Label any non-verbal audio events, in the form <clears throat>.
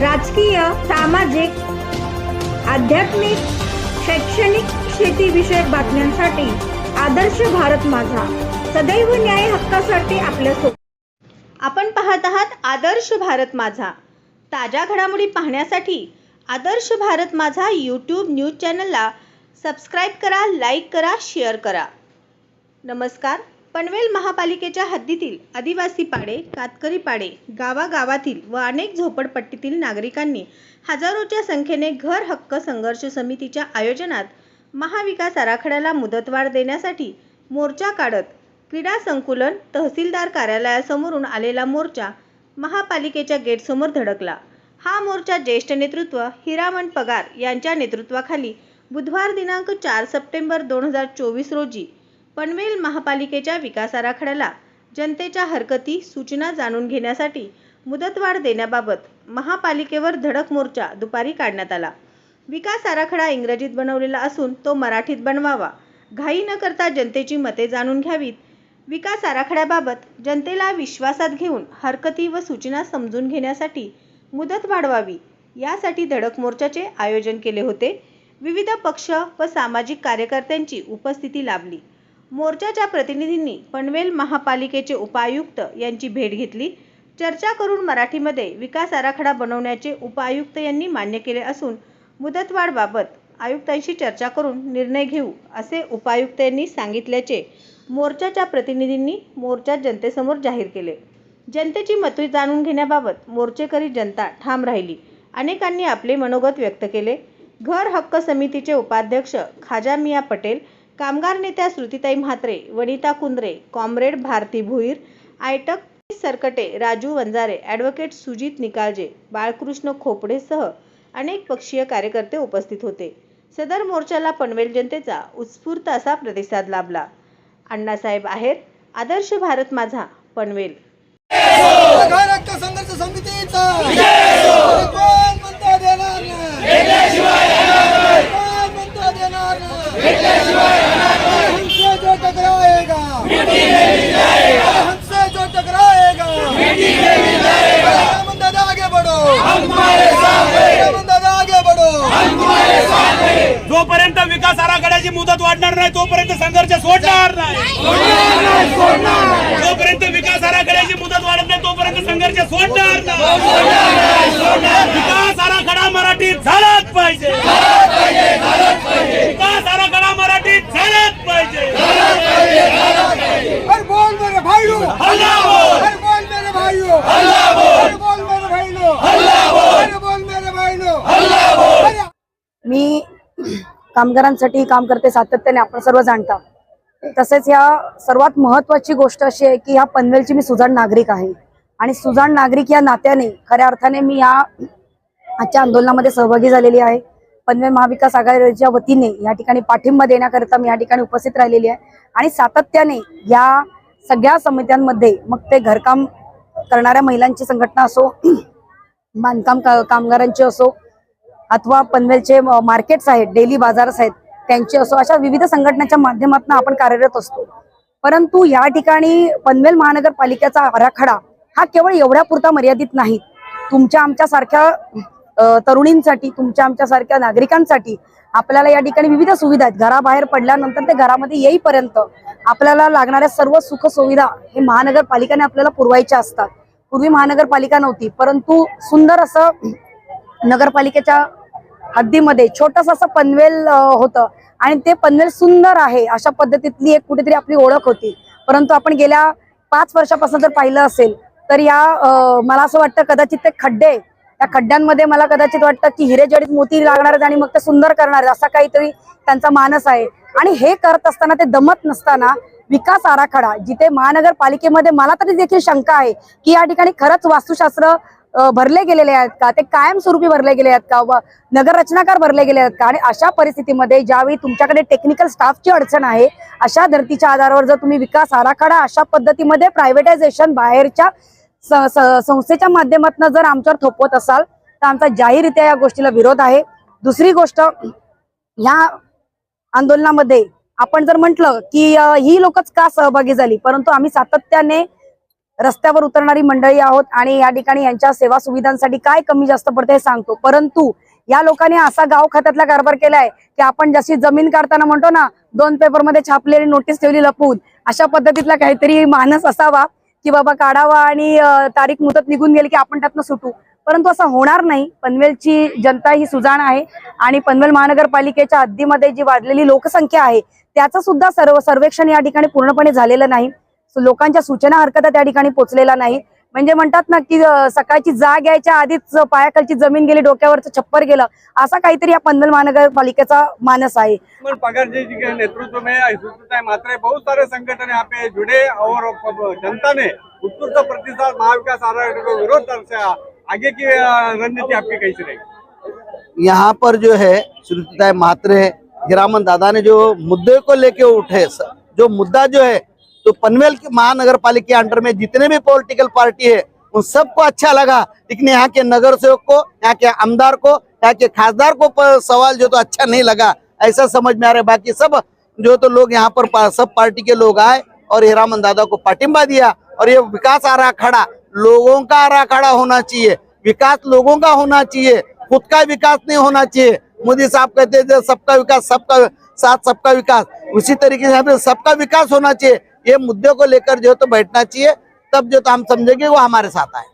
राजकीय सामाजिक आध्यात्मिक शैक्षणिक शेतीविषयक बातम्यांसाठी आदर्श भारत माझा. सदैव न्याय हक्कासाठी आपल्या आपण पाहत आहात आदर्श भारत माझा. ताज्या घडामोडी पाहण्यासाठी आदर्श भारत माझा यूट्यूब न्यूज चॅनलला सबस्क्राईब करा लाईक करा शेअर करा. नमस्कार. पनवेल महापालिकेच्या हद्दीतील आदिवासी पाडे कातकरी पाडे गावागावातील व अनेक झोपडपट्टीतील नागरिकांनी हजारोच्या संख्येने घर हक्क संघर्ष समितीच्या आयोजनात महाविकास आराखड्याला मुदतवाढ देण्यासाठी मोर्चा काढत क्रीडा संकुलन तहसीलदार कार्यालयासमोरून आलेला मोर्चा महापालिकेच्या गेटसमोर धडकला. हा मोर्चा ज्येष्ठ नेतृत्व हिरामण पगार यांच्या नेतृत्वाखाली बुधवार दिनांक चार सप्टेंबर दोन हजार चोवीस रोजी पनवेल महापालिकेच्या विकास आराखड्याला जनतेच्या हरकती सूचना जाणून घेण्यासाठी मुदतवाढ देण्याबाबत महापालिकेवर धडक मोर्चा दुपारी काढण्यात आला. विकास आराखडा इंग्रजीत बनवलेला असून तो मराठीत बनवावा. घाई न करता जनतेची मते जाणून घ्यावीत. विकास आराखड्याबाबत जनतेला विश्वासात घेऊन हरकती व सूचना समजून घेण्यासाठी मुदत वाढवावी यासाठी धडक मोर्चाचे आयोजन केले होते. विविध पक्ष व सामाजिक कार्यकर्त्यांची उपस्थिती लाभली. मोर्चाच्या प्रतिनिधींनी पनवेल महापालिकेचे उपायुक्त यांची भेट घेतली. चर्चा करून मराठीमध्ये विकास आराखडा बनवण्याचे उपायुक्त यांनी मान्य केले असून मुदतवाढबाबत आयुक्तांशी चर्चा करून निर्णय घेऊ असे उपायुक्त यांनी सांगितल्याचे मोर्चाच्या प्रतिनिधींनी मोर्चात जनतेसमोर जाहीर केले. जनतेची मते जाणून घेण्याबाबत मोर्चेकरी जनता ठाम राहिली. अनेकांनी आपले मनोगत व्यक्त केले. घर हक्क समितीचे उपाध्यक्ष खाजा मिया पटेल कामगार नेत्या श्रुतीताई म्हात्रे वनिता कुंद्रे कॉम्रेड भारती भुईर आयटक सरकटे राजू वंजारे ॲडव्होकेट सुजित निकाळजे बाळकृष्ण खोपडेसह अनेक पक्षीय कार्यकर्ते उपस्थित होते. सदर मोर्चाला पनवेल जनतेचा उत्स्फूर्त असा प्रतिसाद लाभला. अण्णासाहेब आहेर आदर्श भारत माझा पनवेल घर हक्क संघर्ष समितीचा कोण म्हणता देणार नाही कोण म्हणता देणार नाही हमसे जो टकराएगा हमसे जो टकराएगा रामन दादा आगे बढ़ो रामन दादा आगे बढ़ो जोपर्यंत विकास आराखड्याची मुदत वाढणार नाही तोपर्यंत संघर्ष सोडणार नाही. जोपर्यंत विकास आराखड्याची मुदत वाढत नाही तोपर्यंत संघर्ष सोडणार नाही. विकास आराखडा मराठीत झालाच पाहिजे. विकास आराखडा मराठीत झालाच पाहिजे. अरे बोल मेरे भाइयों हल्ला बोल. अरे बोल मेरे भाइयों अरे बोल मेरे भाइयों अरे बोल मेरे भाइयों अरे मी कामगारांसाठी काम करते सातत्याने आपण सर्व जाणता. तसेच या सर्वात महत्वाची गोष्ट अशी आहे की ह्या पनवेलची मी सुजाण नागरिक आहे. आणि सुजाण नागरिक या नात्याने खऱ्या अर्थाने मी या आजच्या आंदोलनामध्ये सहभागी झालेली आहे. पनवेल महाविकास आघाडीच्या वतीने या ठिकाणी पाठिंबा देण्याकरिता मी या ठिकाणी उपस्थित राहिलेली आहे. आणि सातत्याने या सगळ्या समित्यांमध्ये मग ते घरकाम करणाऱ्या महिलांची संघटना असो <clears throat> बांधकाम कामगारांची असो अथवा पनवेलचे मार्केट्स आहेत डेली बाजार्स आहेत त्यांचे असो अशा विविध संघटनांच्या माध्यमातून आपण कार्यरत असतो. परंतु या ठिकाणी पनवेल महानगरपालिकेचा आराखडा हा केवळ एवढ्या पुरता मर्यादित नाही. तुमच्या आमच्यासारख्या तरुणींसाठी तुमच्या आमच्यासारख्या नागरिकांसाठी आपल्याला या ठिकाणी विविध सुविधा आहेत. घराबाहेर पडल्यानंतर ते घरामध्ये येईपर्यंत आपल्याला लागणाऱ्या सर्व सुख सुविधा हे महानगरपालिकेने आपल्याला पुरवायच्या असतात. पूर्वी महानगरपालिका नव्हती परंतु सुंदर असं नगरपालिकेच्या हद्दीमध्ये छोटस असं पनवेल होतं. आणि ते पनवेल सुंदर आहे अशा पद्धतीतली एक कुठेतरी आपली ओळख होती. परंतु आपण गेल्या पाच वर्षापासून जर पाहिलं असेल तर या मला असं वाटतं कदाचित ते खड्डे त्या खड्ड्यांमध्ये मला कदाचित वाटतं की हिरे जडीत मोती लागणार आहेत आणि मग ते सुंदर करणार आहेत असा काहीतरी त्यांचा मानस आहे. आणि हे करत असताना ते दमत नसताना विकास आराखडा जिथे महानगरपालिकेमध्ये मला तरी देखील शंका आहे की या ठिकाणी खरंच वास्तुशास्त्र भरले गेलेले आहेत का? ते कायमस्वरूपी भरले गेले आहेत का? नगर रचनाकार भरले गेले आहेत का? आणि अशा परिस्थितीमध्ये ज्यावेळी तुमच्याकडे टेक्निकल स्टाफची अडचण आहे अशा धर्तीच्या आधारावर जर तुम्ही विकास आराखडा अशा पद्धतीमध्ये प्रायव्हेटायझेशन बाहेरच्या स- संस्थेच्या माध्यमातून जर आमच्यावर थोपवत असाल तर आमचा जाहीररित्या या गोष्टीला विरोध आहे. दुसरी गोष्ट या आंदोलनामध्ये आपण जर म्हटलं की ही लोकच का सहभागी झाली? परंतु आम्ही सातत्याने रस्त्यावर उतरणारी मंडळी आहोत आणि या ठिकाणी यांच्या सेवा सुविधांसाठी काय कमी जास्त पडते हे सांगतो. परंतु या लोकांनी असा गाव खात्यातला कारभार केलाय की आपण जशी जमीन काढताना म्हणतो ना दोन पेपरमध्ये छापलेली नोटीस ठेवली लपवून अशा पद्धतीतला काहीतरी मानस असावा की बाबा काढावा आणि तारीख मुदत निघून गेली की आपण त्यातनं सुटू. परंतु असं होणार नाही. पनवेलची जनता ही सुजाण आहे आणि पनवेल महानगरपालिकेच्या हद्दीमध्ये जी वाढलेली लोकसंख्या आहे त्याचं सुद्धा सर्व सर्वेक्षण या ठिकाणी पूर्णपणे झालेलं नाही. लोकांच्या सूचना हरकत त्या ठिकाणी पोचलेला नाही. म्हणजे म्हणतात ना की सकाळची जाग यायच्या आधीच पायाखालची जमीन गेली डोक्यावरचं छप्पर गेलं असा काहीतरी या पनवेल महानगरपालिकेचा मानस आहे. पगार जी नेतृत्व में मात्रे बहुत सारे संगठन यहाँ पे जुड़े और जनता ने उत्कृष्ट प्रतिसाद महाविकास आघाड़ी को विरोध दर्शाया आगे की रणनीति आपकी कैसी रहेगी यहाँ पर जो है श्रुतिताय मात्रे हीरामन दादा ने जो मुद्दे को लेके उठे जो मुद्दा जो है तो पनवेल की महानगर पालिका के अंडर में जितने भी पॉलिटिकल पार्टी है, उन सबको अच्छा लगा। लेकिन यहाँ के नगर सेवक को, यहाँ के आमदार को, यहाँ के खासदार को सवाल जो तो अच्छा नहीं लगा। ऐसा समझ में आ रहा है। बाकी सब, जो तो लोग यहाँ पर सब पार्टी के लोग आए और हीरामन दादा को पाटिंबा दिया और ये विकास आ रहा खड़ा लोगों का आ रहा खड़ा होना चाहिए। विकास लोगों का होना चाहिए। खुद का विकास नहीं होना चाहिए। मोदी साहब कहते थे सबका विकास, सबका साथ, सबका विकास। उसी तरीके से सबका विकास होना चाहिए। ये मुद्दे को लेकर जो है तो बैठना चाहिए तब जो तो हम समझेंगे वो हमारे साथ आए।